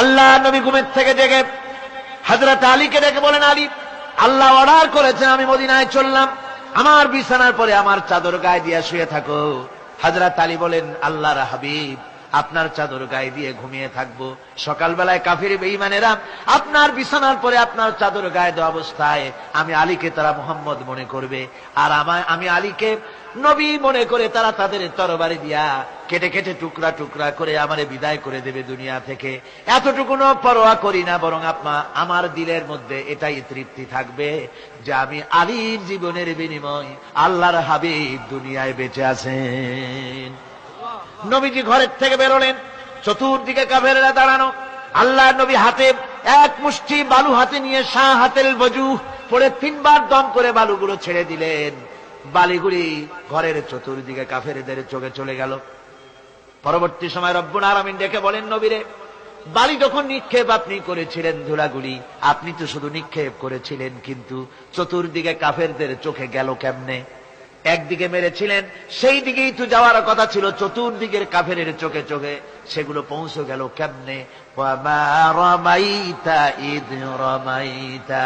আল্লাহ নবী ঘুমের থেকে জেগে হাজরত আলীকে ডেকে বলেন, আলী, আল্লাহ অর্ডার করেছেন, আমি মদিনায় চললাম। আমার বিছানার পরে আমার চাদর গায়ে দিয়ে শুয়ে থাকো। হাজরত আলী বলেন, আল্লাহর হাবিব, আপনার চাদর গায়ে দিয়ে ঘুমিয়ে থাকব। সকালবেলায় কাফির বেঈমানেরা আপনার বিছানার পরে আপনার চাদর গায়ে দেওয়া অবস্থায় আমি আলীকে তারা মোহাম্মদ মনে করবে। আর আমায়, আমি আলীকে নবী মনে করে তারা তাদের তরবারি দিয়া কেটে কেটে টুকরা টুকরা করে আমারে বিদায় করে দেবে দুনিয়া থেকে। এতটুকুনো পরোয়া করি না, বরং আপনা আমার দিলের মধ্যে এটাই তৃপ্তি থাকবে যে আমি আলীর জীবনের বিনিময় আল্লাহর হাবিব দুনিয়ায় বেঁচে আছেন। নবীজি ঘরের থেকে বেরোলেন, চতুর্দিকে কাফেরেরা দাঁড়ানো। আল্লাহ নবী হাতে এক মুষ্টি বালু হাতে নিয়ে শাহ হাতেল বজু পরে তিনবার দম করে বালুগুলো ছেড়ে দিলেন। বালিগুলি ঘরের চতুর্দিকে কাফেরদের চোখে চলে গেল। পরবর্তী সময় রব্বুল আরামিন ডেকে বলেন, নবীরে, বালি যখন নিক্ষেপ আপনি করেছিলেন ধুলাগুলি, আপনি তো শুধু নিক্ষেপ করেছিলেন, কিন্তু চতুর্দিকে কাফেরদের চোখে গেল কেমনে একদিকে মেরেছিলেন, সেই দিকেই তো যাওয়ার কথা ছিল, চতুর্দিকের কাফেরের চোখে চোখে সেগুলো পৌঁছে গেল কেমনে রমাইতা রমাইতা।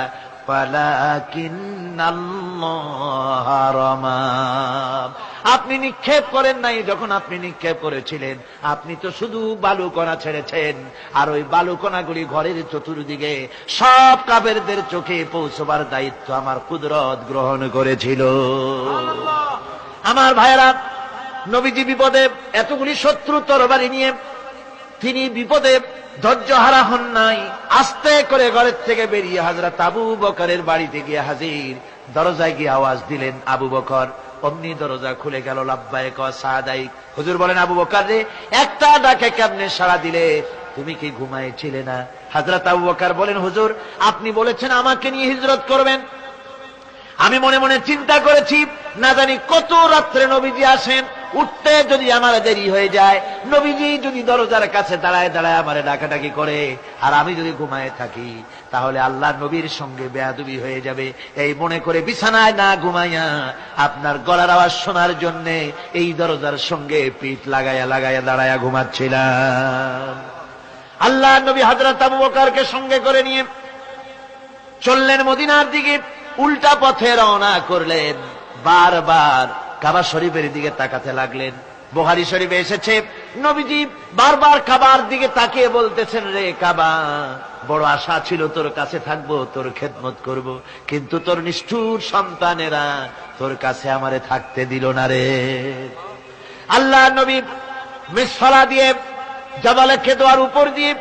আপনি নিক্ষেপ করেন নাই যখন আপনি নিক্ষেপ করেছিলেন। আপনি তো শুধু বালুকণা ছেড়েছেন। আর ওই বালুকণাগুলি ঘরের চতুর্দিকে সব কাবেরদের চোখে পৌঁছবার দায়িত্ব আমার কুদরত গ্রহণ করেছিল। আমার ভাইয়েরা, নবীজি বিপদে এতগুলি শত্রু তরবারি নিয়ে তিনি বিপদে ধৈর্য হারা হন নাই। আস্তে করে ঘরের থেকে বেরিয়ে হাজরা আবু বকরের বাড়িতে গিয়ে হাজির। দরজায় গিয়ে আওয়াজ দিলেন, আবু বকর অমনি দরজা খুলে গেল লাভবায় কাদাই হুজুর বলেন, আবু বকার রে, একটা ডাকে কেমনে সাড়া দিলে? তুমি কি ঘুমাইছিলে না? হাজরত আবু বকার বলেন, হুজুর, আপনি বলেছেন আমাকে নিয়ে হিজরত করবেন। আমি মনে মনে চিন্তা করেছি, না জানি কত রাত্রে নবীজি আসেন উঠতে যদি আমার দেরি হয়ে যায়, নবীজি যদি দরজার কাছে দাঁড়ায় দাঁড়ায় আমার ডাকাডাকি করে, আর আমি যদি ঘুমায় থাকি, তাহলে আল্লাহ নবীর সঙ্গে বেয়াদুবি হয়ে যাবে। এই মনে করে বিছানায় না ঘুমাইয়া আপনার গলার আওয়াজ শোনার জন্য এই দরজার সঙ্গে পিঠ লাগাইয়া লাগাইয়া দাঁড়াইয়া ঘুমাচ্ছিলাম। আল্লাহ নবী হাজরত আবু বকারকে সঙ্গে করে নিয়ে চললেন মদিনার দিকে, উল্টা পথে রওনা করলেন, বারবার কাবা শরীফের দিকে তাকাতে লাগলেন। বোহারি শরীফে এসেছে, নবীজি বারবার কাবার দিকে তাকিয়ে বলতেছেন, রে কাবা, বড় আশা ছিল তোর কাছে থাকব, তোর খেদমত করব, কিন্তু তোর নিষ্ঠুর সন্তানেরা তোর কাছে আমারে থাকতে দিল না রে। আল্লাহ নবী মিসফলা দিয়ে জবালে খেদোয়ার উপর দিয়ে